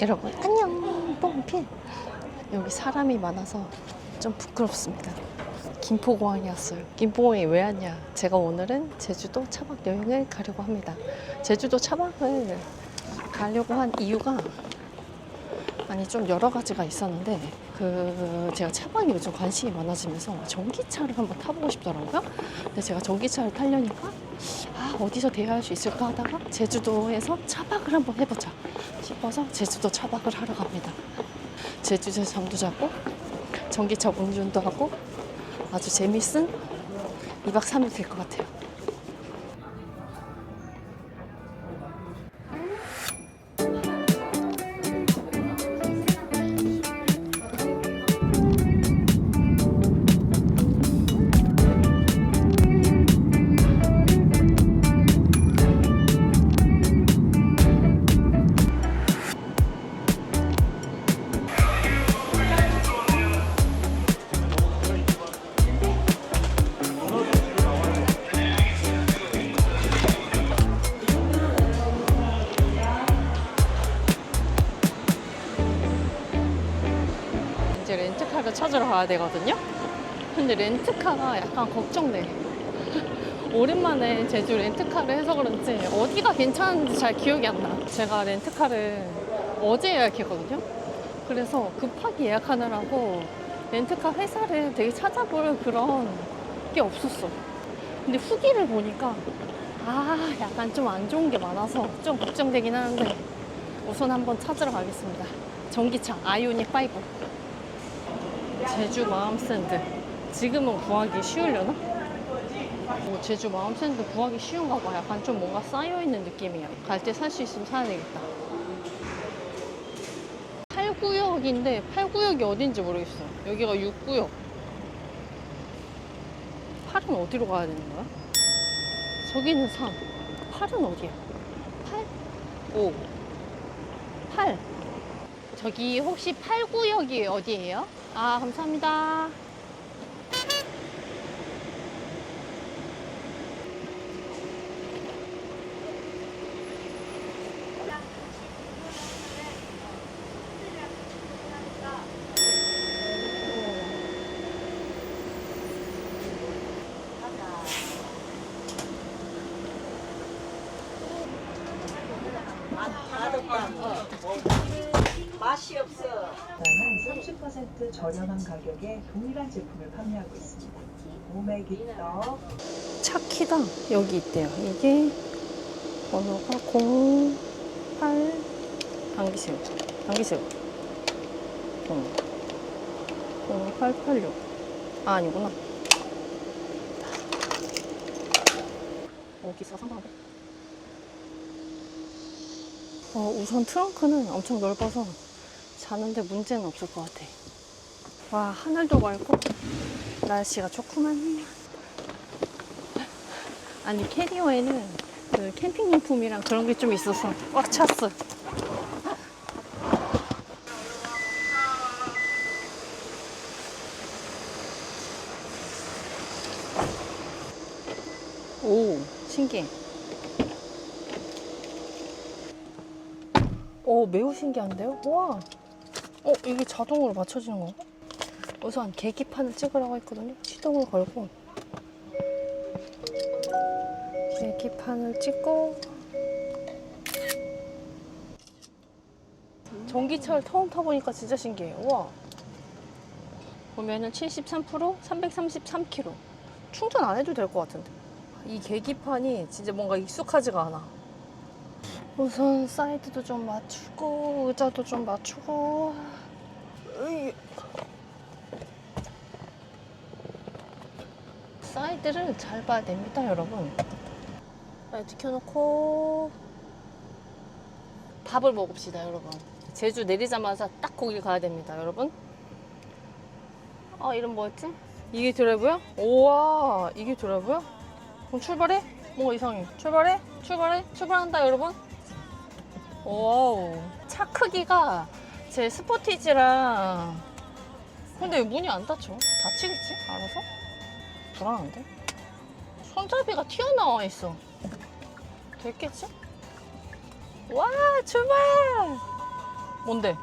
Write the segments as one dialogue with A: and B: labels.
A: 여러분 안녕. 뽕필. 여기 사람이 많아서 좀 부끄럽습니다. 김포공항에 왔어요. 김포공항에 왜 왔냐? 제가 오늘은 제주도 차박 여행을 가려고 합니다. 제주도 차박을 가려고 한 이유가 아니 좀 여러 가지가 있었는데 그 제가 차박에 요즘 관심이 많아지면서 전기차를 한번 타보고 싶더라고요. 근데 제가 전기차를 타려니까 아 어디서 대여할 수 있을까 하다가 제주도에서 차박을 한번 해보자 싶어서 제주도 차박을 하러 갑니다. 제주도에서 잠도 자고 전기차 운전도 하고 아주 재밌은 2박 3일 될 것 같아요. 가야 되거든요. 근데 렌트카가 약간 걱정돼. 오랜만에 제주 렌트카를 해서 그런지 어디가 괜찮은지 잘 기억이 안 나. 제가 렌트카를 어제 예약했거든요. 그래서 급하게 예약하느라고 렌트카 회사를 되게 찾아볼 그런 게 없었어. 근데 후기를 보니까 아, 약간 좀 안 좋은 게 많아서 좀 걱정되긴 하는데 우선 한번 찾으러 가겠습니다. 전기차 아이오닉 5. 제주 마음샌드. 지금은 구하기 쉬우려나? 뭐 제주 마음샌드 구하기 쉬운가 봐. 약간 좀 뭔가 쌓여있는 느낌이야. 갈 때 살 수 있으면 사야 되겠다. 8구역인데 8구역이 어딘지 모르겠어. 여기가 6구역. 8은 어디로 가야 되는 거야? 저기는 3. 8은 어디야? 8? 5. 8. 저기 혹시 8구역이 어디예요? 아, 감사합니다.
B: 맛이 없어.
C: 한30% 저렴한 가격에 동일한 제품을 판매하고 있습니다. 오메기떡,
A: 차키가 여기 있대요. 이게 번호가 08 당기새우. 당기새우. 어. 0886. 아, 아니구나. 여기서 상관없어. 어, 우선 트렁크는 엄청 넓어서 자는데 문제는 없을 것 같아. 와, 하늘도 맑고 날씨가 좋구만. 아니 캐리어에는 그 캠핑 용품이랑 그런 게 좀 있어서 꽉 찼어. 오 신기해. 오 매우 신기한데요? 와. 어 이게 자동으로 맞춰지는 건가? 우선 계기판을 찍으라고 했거든요. 시동을 걸고 계기판을 찍고 전기차를 처음 타보니까 진짜 신기해요. 와 보면은 73% 333km 충전 안 해도 될 것 같은데 이 계기판이 진짜 뭔가 익숙하지가 않아. 우선 사이드도 좀 맞추고 의자도 좀 맞추고 사이드를 잘 봐야 됩니다, 여러분. 라이트 켜놓고 밥을 먹읍시다, 여러분. 제주 내리자마자 딱 거길 가야 됩니다, 여러분. 아, 이름 뭐였지? 이게 드라이브야? 우와, 이게 드라이브야? 그럼 출발해? 뭔가 이상해. 출발해? 출발해? 출발한다, 여러분. 와우. 차 크기가 제 스포티지랑 근데 왜 문이 안 닫혀? 닫히겠지? 알아서? 불안한데? 손잡이가 튀어나와 있어. 됐겠지? 와, 출발! 뭔데?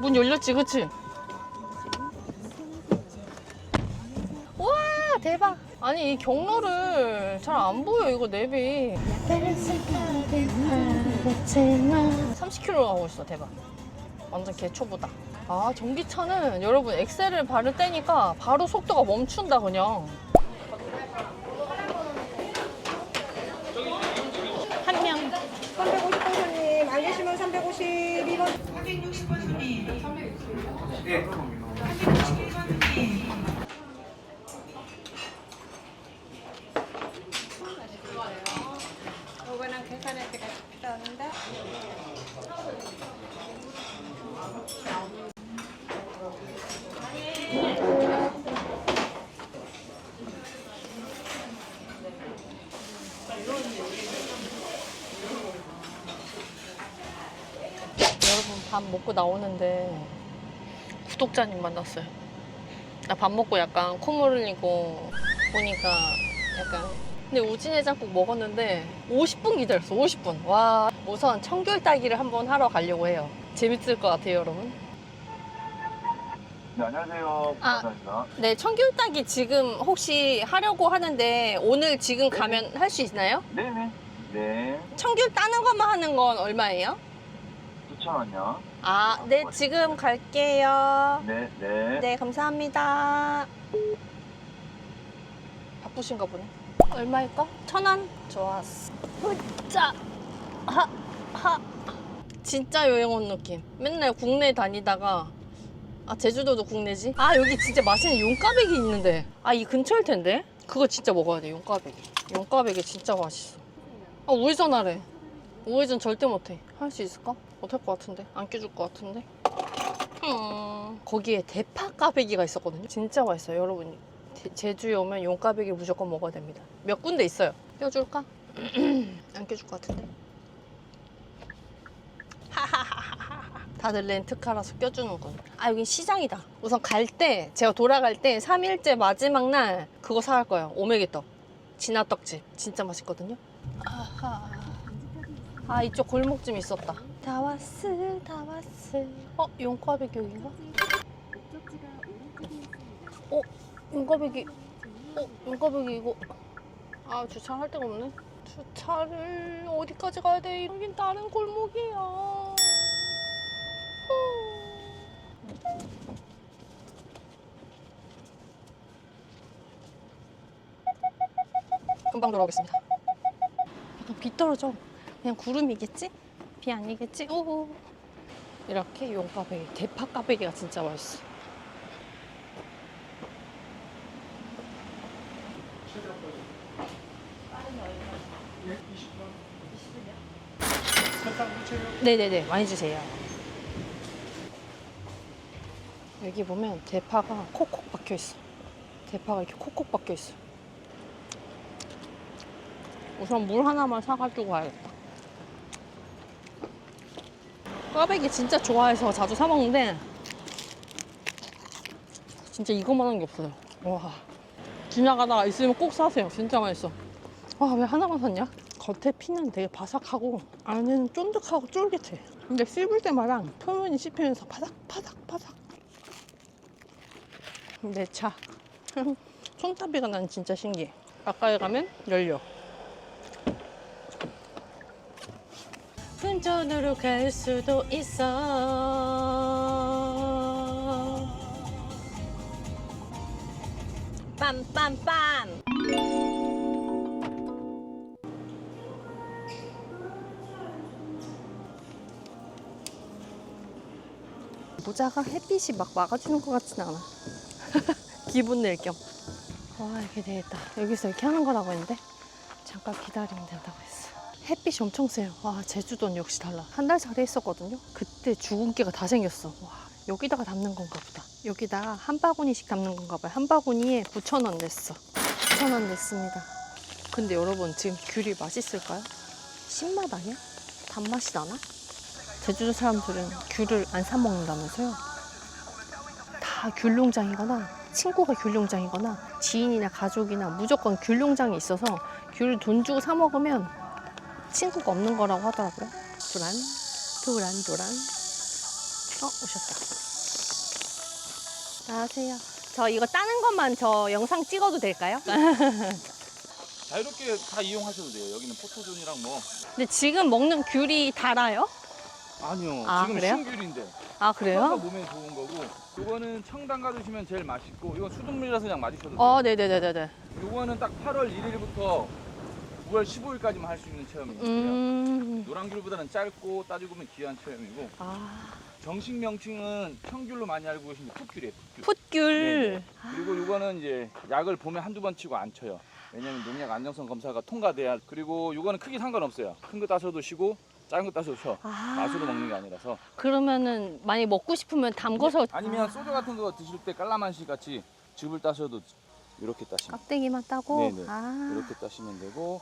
A: 문 열렸지, 그치? 와, 대박. 아니, 이 경로를 잘 안 보여, 이거 맵이. 30km 가고 있어, 대박. 완전 개초보다. 아, 전기차는 여러분 엑셀을 바를 때니까 바로 속도가 멈춘다, 그냥. 한 명.
B: 350번 손님 안 계시면 352번
C: 360번 손님.
B: 이거는 계산할 때가 필요합니다.
A: 여러분 밥 먹고 나오는데 구독자님 만났어요. 나 밥 먹고 약간 콧물 흘리고 보니까 약간 근데 우진해장국 먹었는데 50분 기다렸어 50분 와 우선 청귤 따기를 한번 하러 가려고 해요 재밌을 것 같아요 여러분
D: 네, 안녕하세요.
A: 아.
D: 감사합니다.
A: 네 청귤 따기 지금 혹시 하려고 하는데 오늘 지금 가면 할 수 있나요?
D: 네네. 네.
A: 청귤 따는 것만 하는 건 얼마예요?
D: 9,000원요.
A: 아 네 지금 갈게요
D: 네, 네.
A: 네, 감사합니다. 바쁘신가 보네. 얼마일까? 천 원? 좋았어. 후짜! 하! 하! 진짜 여행 온 느낌. 맨날 국내 다니다가 아 제주도도 국내지? 아 여기 진짜 맛있는 용까베기 있는데 아 이 근처일 텐데? 그거 진짜 먹어야 돼 용까베기 용까베기 진짜 맛있어 아 우회전 하래 우회전 절대 못해 할 수 있을까? 못할 것 같은데 안 껴줄 것 같은데 음, 거기에 대파 까베기가 있었거든요. 진짜 맛있어요, 여러분. 제- 제주에 오면 용까베기 무조건 먹어야 됩니다. 몇 군데 있어요. 껴줄까? 안 껴줄 것 같은데. 다들 렌트카라서 껴주는군. 아, 여긴 시장이다. 우선 갈 때, 제가 돌아갈 때 3일째 마지막 날 그거 사갈 거예요. 오메기떡. 진화떡집. 진짜 맛있거든요. 아하. 아, 이쪽 골목쯤 있었다. 다 왔어, 다 왔어. 어, 용과배기 여긴가? 어, 용과배기. 어, 용과배기 이거. 아, 주차할 데가 없네. 주차를 어디까지 가야 돼? 여긴 다른 골목이야. 후. 금방 돌아오겠습니다. 약간 비 떨어져. 그냥 구름이겠지? 비 아니겠지? 오호. 이렇게 용까베기, 대파 까베기가 진짜 맛있어. 네네네, 많이 주세요. 여기 보면 대파가 콕콕 박혀 있어. 대파가 이렇게 콕콕 박혀 있어. 우선 물 하나만 사가지고 가야겠다. 꽈배기 진짜 좋아해서 자주 사 먹는데 진짜 이거만한 게 없어요. 와 지나가다가 있으면 꼭 사세요. 진짜 맛있어. 와 왜 하나만 샀냐? 겉에 피는 되게 바삭하고 안에는 쫀득하고 쫄깃해. 근데 씹을 때마다 표면이 씹히면서 바삭바삭바삭. 내 차. 손잡이가 난 진짜 신기해. 가까이 가면 열려. Fun전으로 갈 수도 있어. 빰빰빰. 모자가 햇빛이 막 막아주는 것 같진 않아. 기분 낼 겸. 와, 이렇게 되겠다. 여기서 이렇게 하는 거라고 했는데 잠깐 기다리면 된다고 했어. 햇빛이 엄청 세요. 와, 제주도는 역시 달라. 한달 전에 했었거든요. 그때 주근깨가 다 생겼어. 와, 여기다가 담는 건가 보다. 여기다가 한 바구니씩 담는 건가 봐요. 한 바구니에 9,000원 냈어. 9,000원 냈습니다. 근데 여러분, 지금 귤이 맛있을까요? 신맛 아니야? 단맛이 나나? 제주도 사람들은 귤을 안 사 먹는다면서요? 다 귤농장이거나 친구가 귤농장이거나 지인이나 가족이나 무조건 귤농장이 있어서 귤을 돈 주고 사 먹으면 친구가 없는 거라고 하더라고요. 도란, 도란, 도란. 어, 오셨다. 안녕하세요. 저 이거 따는 것만 저 영상 찍어도 될까요?
E: 자유롭게 다 이용하셔도 돼요. 여기는 포토존이랑 뭐.
A: 근데 지금 먹는 귤이 달아요?
E: 아니요.
A: 아,
E: 지금
A: 그래요?
E: 신귤인데.
A: 아,
E: 가
A: 그래요?
E: 몸에 좋은 거고. 요거는 청 담가 드시면 제일 맛있고. 이건 수돗물이라서 그냥 마시셔도 돼요.
A: 어, 네네네네네.
E: 요거는 딱 8월 1일부터 9월 15일까지만 할 수 있는 체험이에요.
A: 음.
E: 노란귤보다는 짧고 따지고 보면 귀한 체험이고
A: 아,
E: 정식 명칭은 청귤로 많이 알고 게 풋귤이에요. 풋귤.
A: 풋귤.
E: 그리고 요거는 이제 약을 봄에 한두 번 치고 안 쳐요. 왜냐면 농약 안정성 검사가 통과돼야 그리고 요거는 크기 상관없어요. 큰 거 따셔도 쉬고 작은 거 따셔도 쉬어.
A: 아.
E: 맛으로 먹는 게 아니라서.
A: 그러면은 많이 먹고 싶으면 담궈서
E: 아니면 소주 같은 거 드실 때 깔라만시 같이 즙을 따셔도 이렇게 따시면
A: 깍대기만 따고.
E: 네네.
A: 아.
E: 이렇게 따시면 되고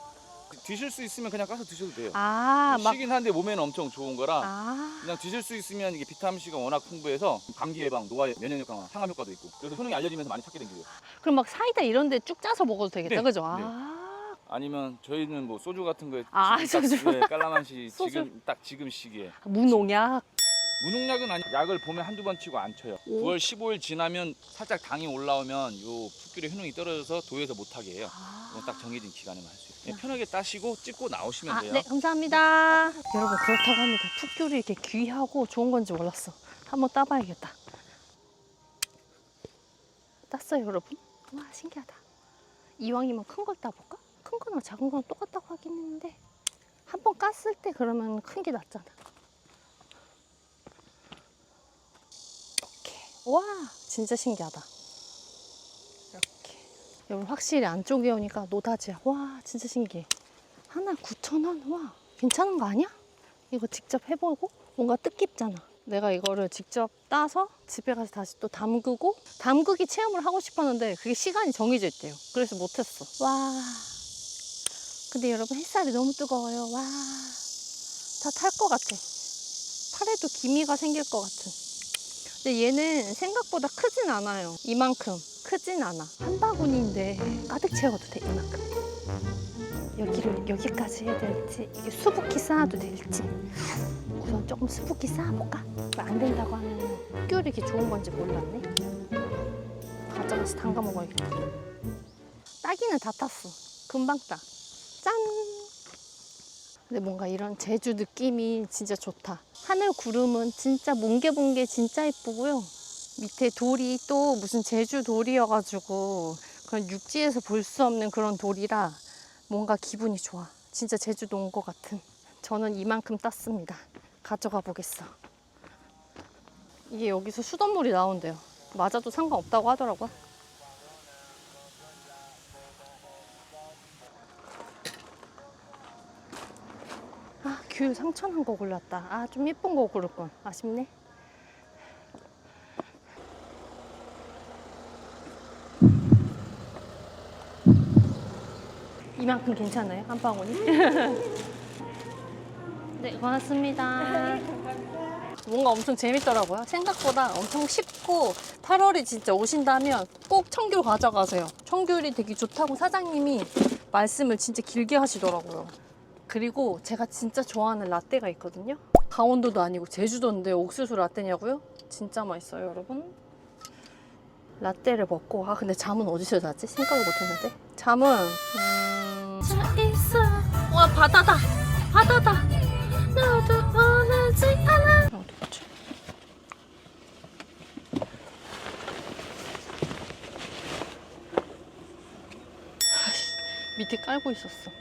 E: 드실 수 있으면 그냥 까서 드셔도 돼요.
A: 아, 막.
E: 시긴 한데 몸에는 엄청 좋은 거라
A: 아.
E: 그냥 드실 수 있으면 이게 비타민 C가 워낙 풍부해서 감기 예방, 노화 면역력 강화, 항암 효과도 있고 그래서 효능이 알려지면서 많이 찾게 된 길이에요.
A: 그럼 막 사이다 이런 데 쭉 짜서 먹어도 되겠다.
E: 네.
A: 그죠?
E: 네.
A: 아.
E: 아니면 저희는 뭐 소주 같은 거에
A: 아,
E: 지금 딱-
A: 소주.
E: 네, 깔라만시
A: 소주.
E: 지금 딱 지금 시기에
A: 무농약.
E: 무농약은 아니 약을 봄에 한두 번 치고 안 쳐요.
A: 오.
E: 9월 15일 지나면 살짝 당이 올라오면 요 풋귤의 효능이 떨어져서 도에서 못 하게 해요.
A: 아.
E: 이건 딱 정해진 기간에만 할 수 있어요. 그냥 편하게 따시고 찍고 나오시면
A: 아,
E: 돼요.
A: 네, 감사합니다. 여러분, 그렇다고 합니다. 풋귤이 이렇게 귀하고 좋은 건지 몰랐어. 한번 따봐야겠다. 땄어요, 여러분. 와, 신기하다. 이왕이면 큰 걸 따볼까? 큰 거랑 작은 거랑 똑같다고 하긴 했는데, 한 번 깠을 때 그러면 큰 게 낫잖아. 이렇게. 와, 진짜 신기하다. 여러분, 확실히 안쪽에 오니까 노다지야. 와, 진짜 신기해. 하나 9,000원? 와, 괜찮은 거 아니야? 이거 직접 해보고 뭔가 뜻깊잖아. 내가 이거를 직접 따서 집에 가서 다시 또 담그고 담그기 체험을 하고 싶었는데 그게 시간이 정해져 있대요. 그래서 못했어. 와. 근데 여러분 햇살이 너무 뜨거워요. 와. 다 탈 것 같아. 팔에도 기미가 생길 것 같은. 근데 얘는 생각보다 크진 않아요. 이만큼. 크진 않아. 한 바구니인데 가득 채워도 돼, 이만큼. 여기를 여기까지 해야 될지 이게 수북히 쌓아도 될지 우선 조금 수북히 쌓아볼까? 안 된다고 하면 귤이 이렇게 좋은 건지 몰랐네 가져가서 담가 먹어야겠다 따기는 다 탔어 금방 따 짠! 근데 뭔가 이런 제주 느낌이 진짜 좋다 하늘 구름은 진짜 뭉게뭉게 진짜 예쁘고요 밑에 돌이 또 무슨 제주 돌이어가지고 그런 육지에서 볼 수 없는 그런 돌이라 뭔가 기분이 좋아. 진짜 제주도 온 것 같은. 저는 이만큼 땄습니다. 가져가 보겠어. 이게 여기서 수돗물이 나온대요. 맞아도 상관없다고 하더라고요. 아, 귤 상처난 거 골랐다. 아, 좀 예쁜 거 고를 걸. 아쉽네. 이만큼 괜찮아요? 한 방울이? 네, 고맙습니다. 뭔가 엄청 재밌더라고요. 생각보다 엄청 쉽고 8월에 진짜 오신다면 꼭 청귤 가져가세요. 청귤이 되게 좋다고 사장님이 말씀을 진짜 길게 하시더라고요. 그리고 제가 진짜 좋아하는 라떼가 있거든요. 강원도도 아니고 제주도인데 옥수수 라떼냐고요? 진짜 맛있어요, 여러분. 라떼를 먹고 아 근데 잠은 어디서 자지? 생각을 못했는데 잠은 음... 있어. 와 바다다. 바다다. 나도 원하지 않아. 어디? 아이씨, 밑에 깔고 있었어.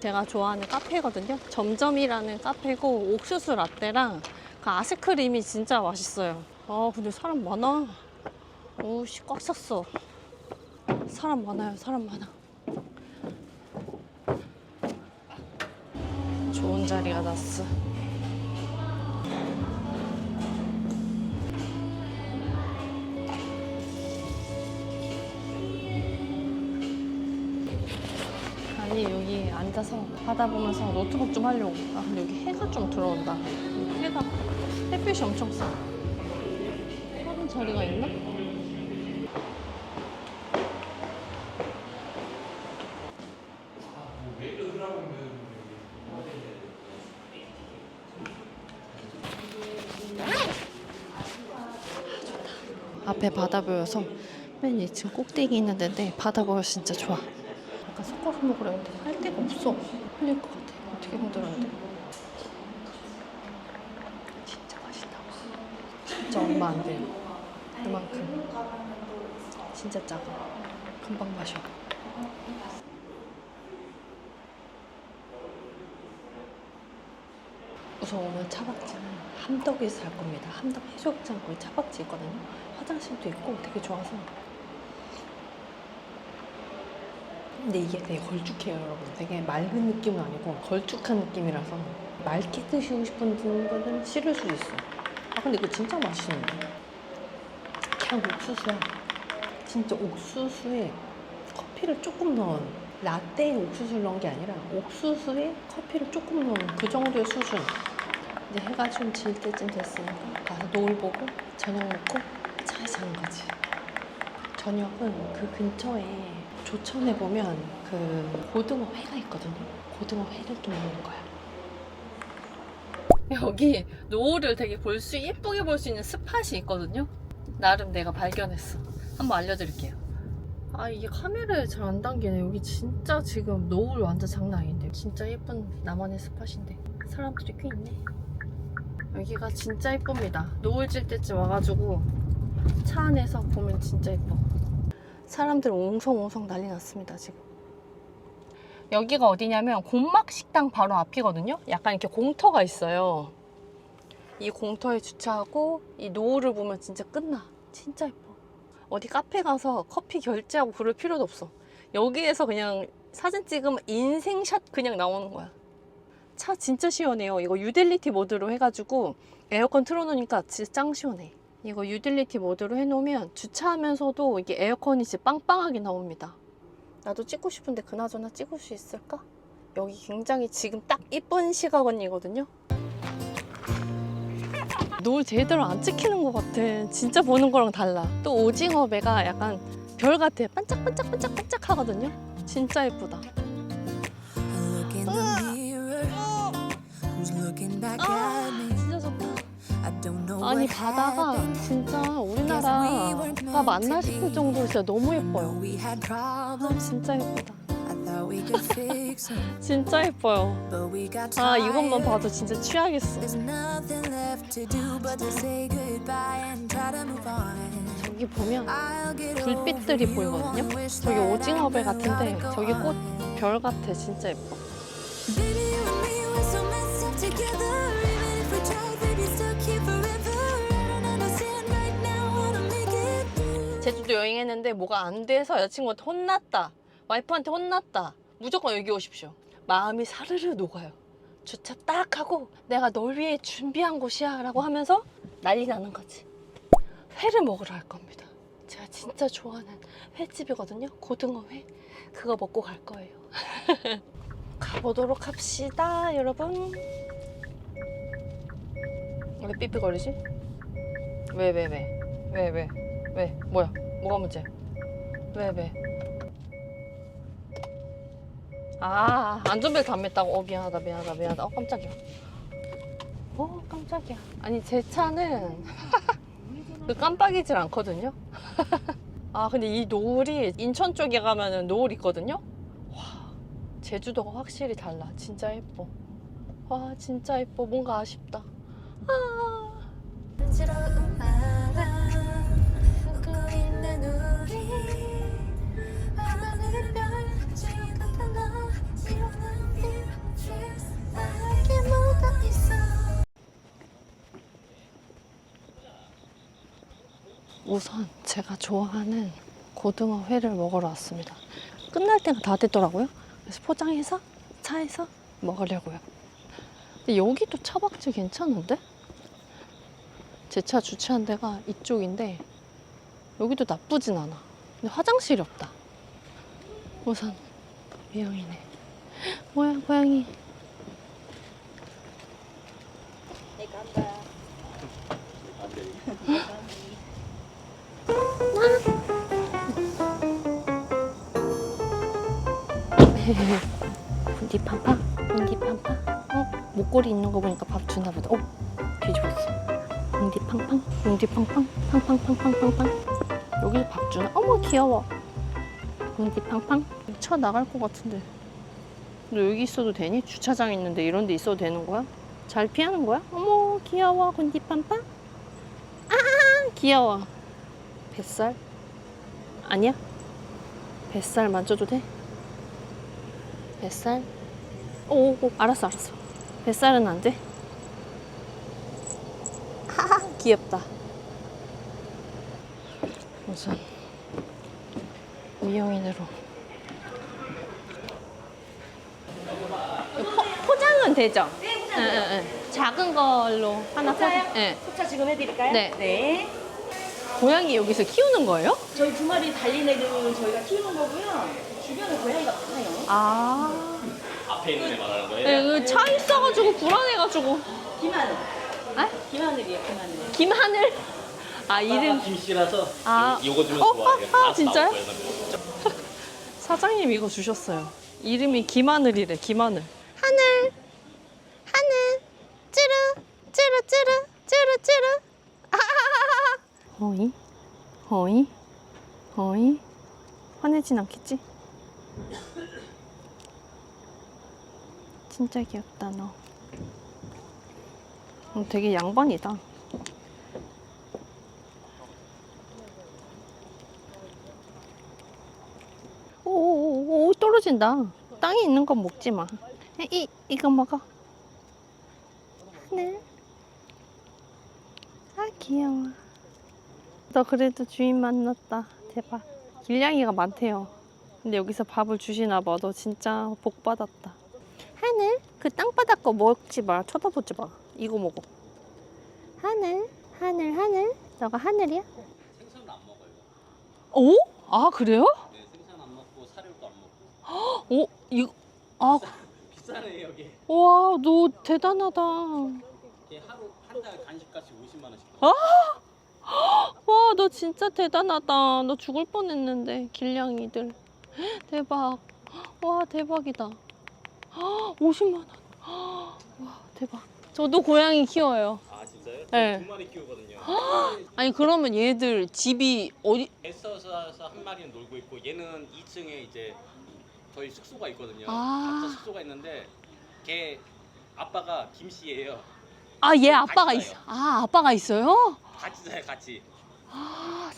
A: 제가 좋아하는 카페거든요. 점점이라는 카페고 옥수수 라떼랑 그 아이스크림이 진짜 맛있어요. 아 근데 사람 많아. 오씨 꽉 찼어. 사람 많아요 사람 많아 좋은 자리가 났어. 아니 여기 앉아서 바다 보면서 노트북 좀 하려고. 아 근데 여기 해가 좀 들어온다. 해가 햇빛이 엄청 세. 다른 자리가 있나? 앞에 바다 보여서 맨 2층 꼭대기 있는 데인데 바다 보여서 진짜 좋아. 약간 섞어서 먹으려 했는데 할 데가 없어. 흘릴 것 같아. 되게 힘들었는데. 진짜 맛있다. 진짜 얼마 안 돼요. 그만큼. 진짜 작아. 금방 마셔. 우선 오늘 차박지는 함덕에서 살 겁니다. 함덕 해수욕장 거기 차박지 있거든요. 화장실도 있고 되게 좋아서. 근데 이게 되게 걸쭉해요, 여러분. 되게 맑은 느낌은 아니고 걸쭉한 느낌이라서 맑게 드시고 싶은 분들은 싫을 수 있어. 아 근데 이거 진짜 맛있는데. 그냥 옥수수야. 진짜 옥수수에 커피를 조금 넣은 라떼에 옥수수를 넣은 게 아니라 옥수수에 커피를 조금 넣은 그 정도의 수준. 이제 해가 좀 질 때쯤 됐으니까 가서 노을 보고 저녁 먹고 차에 자는 거지. 저녁은 그 근처에 조천에 보면 그 고등어 회가 있거든요. 고등어 회를 좀 먹는 거야. 여기 노을을 되게 볼 수 예쁘게 볼 수 있는 스팟이 있거든요. 나름 내가 발견했어. 한번 알려드릴게요. 아 이게 카메라에 잘안 담기네. 여기 진짜 지금 노을 완전 장난 아닌데. 진짜 예쁜 나만의 스팟인데 사람들이 꽤 있네. 여기가 진짜 예쁩니다. 노을 질 때쯤 와가지고 차 안에서 보면 진짜 예뻐. 사람들 옹성옹성 난리 났습니다 지금. 여기가 어디냐면 곤막 식당 바로 앞이거든요. 약간 이렇게 공터가 있어요. 이 공터에 주차하고 이 노을을 보면 진짜 끝나. 진짜 예뻐. 어디 카페 가서 커피 결제하고 그럴 필요도 없어. 여기에서 그냥 사진 찍으면 인생샷 그냥 나오는 거야. 차 진짜 시원해요. 이거 유틸리티 모드로 해가지고 에어컨 틀어놓으니까 진짜 짱 시원해. 이거 유틸리티 모드로 해놓으면 주차하면서도 이게 에어컨이 진짜 빵빵하게 나옵니다. 나도 찍고 싶은데 그나저나 찍을 수 있을까? 여기 굉장히 지금 딱 이쁜 시각언이거든요. 노을 제대로 안 찍히는 것 같아. 진짜 보는 거랑 달라. 또 오징어 배가 약간 별 같아. 반짝반짝 반짝반짝 하거든요. 진짜 예쁘다. 진짜 좋다. 아니 바다가. 진짜 우리나라가 맞나 싶을 정도로 진짜 너무 예뻐요. 아. 진짜 예쁘다. 진짜 예뻐요. 아. 이것만 봐도 진짜 취하겠어. 저기 보면 불빛들이 보이거든요. 저기
F: that
A: 오징어
F: I
A: 배
F: could
A: 같은데 저기 꽃. 별 같아. 진짜 예뻐. 제주도 여행했는데 뭐가 안 돼서 여자친구한테 혼났다. 와이프한테 혼났다. 무조건 여기 오십시오. 마음이 사르르 녹아요. 주차 딱 하고 내가 널 위해 준비한 곳이야 라고 하면서 난리 나는 거지. 회를 먹으러 갈 겁니다. 제가 진짜 좋아하는 횟집이거든요. 고등어 회. 그거 먹고 갈 거예요. 가보도록 합시다, 여러분. 왜 삐삐거리지? 왜, 왜, 왜? 왜, 왜? 왜? 뭐야? 뭐가 문제? 왜, 왜? 아, 안전벨트 안 맸다고? 어, 미안하다, 미안하다, 미안하다. 어, 깜짝이야. 어, 깜짝이야. 아니, 제 차는 그 깜빡이질 않거든요. 아, 근데 이 노을이 인천 쪽에 가면은 노을 있거든요? 와, 제주도가 확실히 달라. 진짜 예뻐. 와, 진짜 예뻐. 뭔가 아쉽다. 아. 우선 제가 좋아하는 고등어 회를 먹으러 왔습니다. 끝날 때가 다 됐더라고요. 그래서 포장해서 차에서 먹으려고요. 근데 여기도 차박지 괜찮은데? 제 차 주차한 데가 이쪽인데 여기도 나쁘진 않아. 근데 화장실이 없다. 우선 미영이네. 뭐야 고양이. 분디판파? 분디판파? 어? 목걸이 있는 거 보니까 밥 주나 보다. 어? 뒤집었어. 궁디팡팡 궁디팡팡 팡팡팡팡팡팡 여기 박준아 어머 귀여워 궁디팡팡 쳐 나갈 것 같은데 너 여기 있어도 되니? 주차장 있는데 이런 데 있어도 되는 거야? 잘 피하는 거야? 어머 귀여워 군디팡팡 아 귀여워 뱃살? 아니야? 뱃살 만져도 돼? 뱃살? 오, 오 알았어 알았어 뱃살은 안 돼? 하하 귀엽다 우선 미용인으로 포, 포장은 되죠? 네, 포장. 작은 걸로 하나 포장. 네.
B: 포차 지금 해드릴까요?
A: 네.
B: 네.
A: 고양이 여기서 키우는 거예요?
B: 저희 두 마리 달린 애들은 저희가 키우는 거고요. 주변에 고양이가 많아요.
A: 아. 앞에 있는 애 말하는 거예요? 네, 그차 있어가지고 불안해가지고.
B: 김하늘.
A: 아?
B: 김하늘이에요, 김하늘.
A: 김하늘. 아 이름.
G: 김씨라서
A: 아.
G: 요거 주면
A: 어,
G: 좋아해요.
A: 아, 아,
G: 맛
A: 진짜요?
G: 나올 거예요, 그래서.
A: 사장님 이거 주셨어요. 이름이 김하늘이래. 김하늘. 하늘. 하늘. 찌르. 찌르 찌르. 찌르 찌르. 어이? 어이? 어이? 화내진 않겠지? 진짜 귀엽다 너. 어, 되게 양반이다. 오오오 오, 떨어진다. 땅에 있는 건 먹지 마. 이 이거 먹어. 하늘. 아 귀여워. 너 그래도 주인 만났다. 대박. 길냥이가 많대요. 근데 여기서 밥을 주시나 봐. 너 진짜 복 받았다. 하늘, 그 땅바닥 거 먹지 마. 쳐다보지 마. 이거 먹어. 하늘, 하늘, 하늘. 너가 하늘이야?
G: 생선은 안 먹어요.
A: 오? 아 그래요?
G: 네, 생선 안 먹고 사료도 안 먹고.
A: 오 이거 아
G: 비싸네 여기.
A: 와, 너 대단하다.
G: 이게 하루 한 달 간식값이 50만 원씩.
A: 아! 와, 너 진짜 대단하다. 너 죽을 뻔했는데 길냥이들. 대박. 와, 대박이다. 50만 원. 와, 대박. 저도 고양이 키워요.
G: 아 진짜요?
A: 네.
G: 두 마리 키우거든요.
A: 아니 그러면 얘들 집이 어디?
G: 애써서 한 마리는 놀고 있고 얘는 2층에 이제 저희 숙소가 있거든요.
A: 아.
G: 각자 숙소가 있는데 걔 아빠가 김 씨예요.
A: 아, 얘 아빠가 있어. 아, 아빠가 있어요?
G: 같이 자요 같이.
A: 아,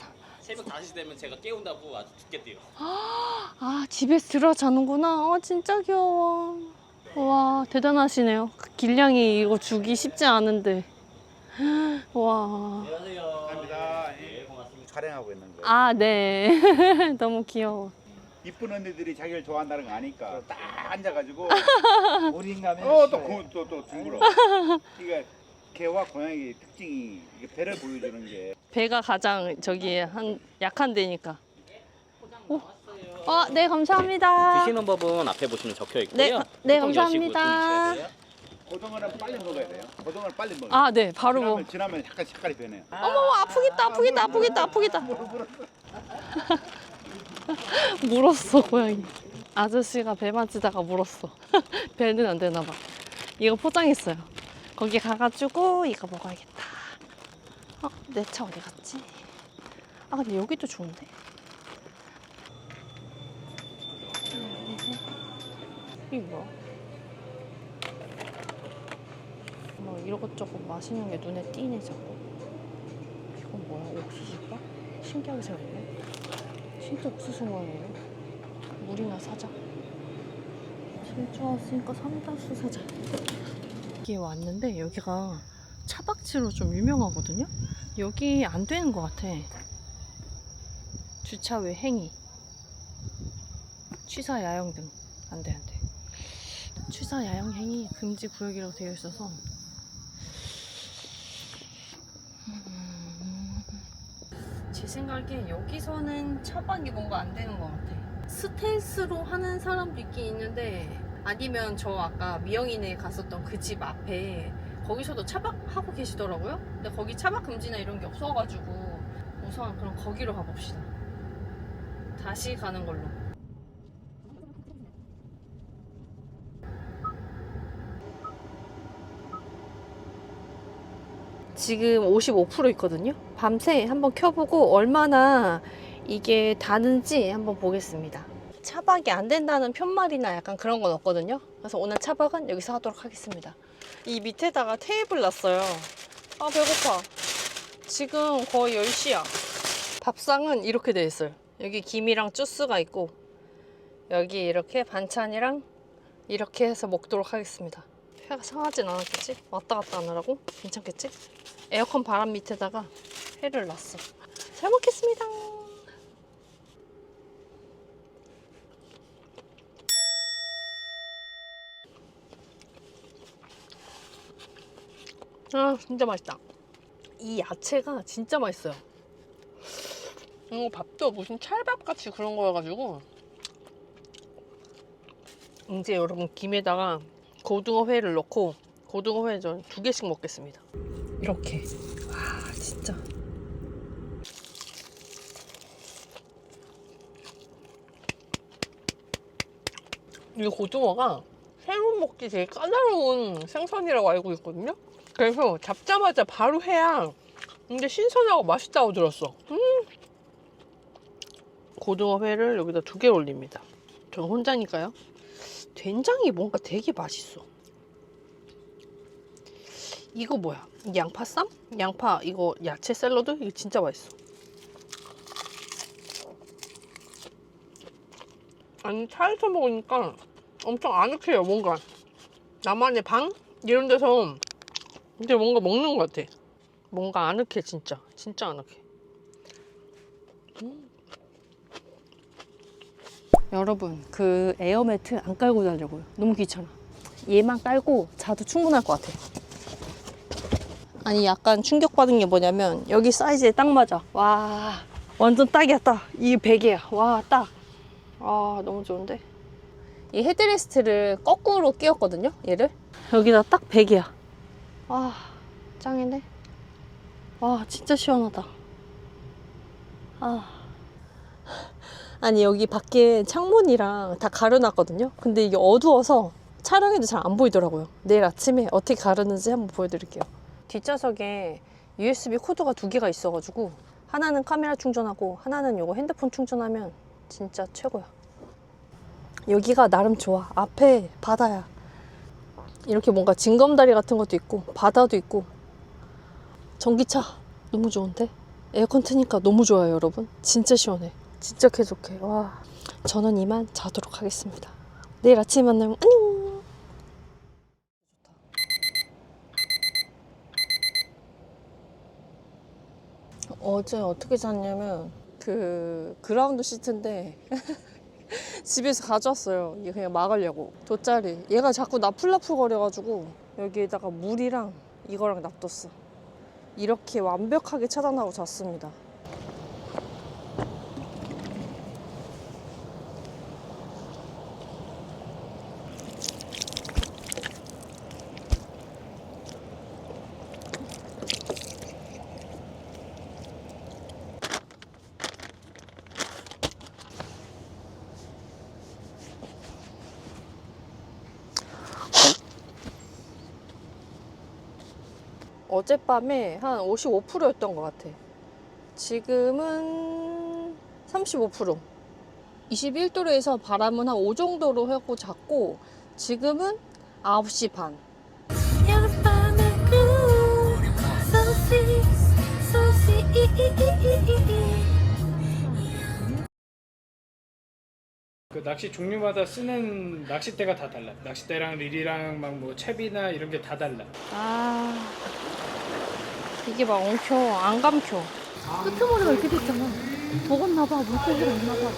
G: 새벽 5시 되면 제가 깨운다고 아주 죽겠대요.
A: 아 집에 들어 자는구나. 어 진짜 귀여워. 와 대단하시네요. 그 길냥이 이거 주기 쉽지 않은데. 와.
G: 안녕하세요.
H: 감사합니다.
G: 네 고맙습니다.
H: 촬영하고 있는 거예요.
A: 아 네. 너무 귀여워.
H: 이쁜 언니들이 자기를 좋아한다는 거 아니까 딱 앉아가지고
I: 우린가면
H: 어또또또 둥글어. 그러니까 개와 고양이 특징이 이게 배를 보여주는 게
A: 배가 가장 저기 한 약한 데니까. 오. 아, 네 감사합니다.
G: 드시는 법은 앞에 보시면 적혀 있고요.
A: 네, 네,
G: 뚜껑 여시고
A: 감사합니다.
G: 드셔야 돼요.
H: 고등어는 빨리 먹어야 돼요. 고등어를 빨리 먹어요.
A: 아 네 바로 뭐.
H: 지나면, 지나면 약간 색깔이 변해요.
A: 어머 아프겠다 아프겠다 아프겠다 아프겠다. 물었어 고양이. 아저씨가 배 만지다가 물었어. 배는 안 되나 봐. 이거 포장했어요. 거기 가가지고 이거 먹어야겠다. 어, 내차 어디 갔지? 아 근데 여기도 좋은데. 이게 뭐야? 뭐 이것저것 마시는 게 눈에 띄네 자꾸. 이건 뭐야? 옥수수바? 신기하게 생겼네. 진짜 옥수수 모양이네. 물이나 사자. 진짜 왔으니까 삼다수 사자. 여기에 왔는데 여기가 차박지로 좀 유명하거든요. 여기 안 되는 것 같아. 주차 외 행위. 취사 야영 등. 안 돼, 안 돼. 취사 야영 행위 금지 구역이라고 되어 있어서 제 생각에 여기서는 차박이 뭔가 안 되는 것 같아. 스텔스로 하는 사람도 있긴 있는데 아니면 저 아까 미영이네 갔었던 그 집 앞에 거기서도 차박 하고 계시더라고요. 근데 거기 차박 금지나 이런 게 없어가지고 우선 그럼 거기로 가봅시다. 다시 가는 걸로. 지금 55% 있거든요. 밤새 한번 켜보고 얼마나 이게 다는지 한번 보겠습니다. 차박이 안 된다는 편말이나 약간 그런 건 없거든요. 그래서 오늘 차박은 여기서 하도록 하겠습니다. 이 밑에다가 테이블 놨어요. 아, 배고파. 지금 거의 10시야. 밥상은 이렇게 돼 있어요. 여기 김이랑 주스가 있고, 여기 이렇게 반찬이랑 이렇게 해서 먹도록 하겠습니다. 회가 상하진 않았겠지? 왔다 갔다 하느라고? 괜찮겠지? 에어컨 바람 밑에다가 회를 놨어. 잘 먹겠습니다. 아, 진짜 맛있다. 이 야채가 진짜 맛있어요. 이거 밥도 무슨 찰밥 같이 그런 거여가지고 이제 여러분 김에다가 고등어 회를 넣고 고등어 회 전 두 개씩 먹겠습니다. 이렇게 와 진짜 이 고등어가 새우 먹기 되게 까다로운 생선이라고 알고 있거든요. 그래서 잡자마자 바로 해야 근데 신선하고 맛있다고 들었어. 음. 고등어 회를 여기다 두 개 올립니다. 저 혼자니까요. 된장이 뭔가 되게 맛있어. 이거 뭐야? 양파 쌈? 양파 이거 야채 샐러드? 이거 진짜 맛있어. 아니 차에서 먹으니까 엄청 아늑해요 뭔가 나만의 방 이런 데서 근데 뭔가 먹는 것 같아. 뭔가 아늑해 진짜 진짜 아늑해. 음. 여러분 그 에어매트 안 깔고 자려고요. 너무 귀찮아. 얘만 깔고 자도 충분할 것 같아. 아니 약간 충격받은 게 뭐냐면 여기 사이즈에 딱 맞아. 와 완전 딱이야 딱. 이 베개야. 와 딱. 아 너무 좋은데. 이 헤드레스트를 거꾸로 끼웠거든요. 얘를 여기다 딱 베개야. 와 짱이네. 와 진짜 시원하다. 아. 아니 여기 밖에 창문이랑 다 가려놨거든요. 근데 이게 어두워서 촬영해도 잘 안 보이더라고요. 내일 아침에 어떻게 가르는지 한번 보여드릴게요. 뒷좌석에 USB 코드가 두 개가 있어가지고 하나는 카메라 충전하고 하나는 요거 핸드폰 충전하면 진짜 최고야. 여기가 나름 좋아. 앞에 바다야. 이렇게 뭔가 징검다리 같은 것도 있고 바다도 있고. 전기차 너무 좋은데? 에어컨 트니까 너무 좋아요 여러분. 진짜 시원해. 진짜 쾌적해. 와. 저는 이만 자도록 하겠습니다. 내일 아침에 만나면 안녕! 어제 어떻게 잤냐면 그 그라운드 시트인데 집에서 가져왔어요. 이게 그냥 막으려고. 돗자리. 얘가 자꾸 나풀나풀 거려가지고 여기에다가 물이랑 이거랑 놔뒀어. 이렇게 완벽하게 차단하고 잤습니다. 어젯밤에 한 55%였던 것 같아. 지금은 35%. 21도로에서 바람은 한 5 정도로 하고 잤고, 지금은 9시 반.
F: Sweet.
I: 그 낚시 종류마다 쓰는 낚싯대가 다 달라. 낚싯대랑 릴이랑 막 뭐 채비나 이런 게 다 달라.
A: 아, 이게 막 엉켜, 안 감켜. 끄트머리가 이렇게 됐잖아. 먹었나봐, 물고기가 있나봐.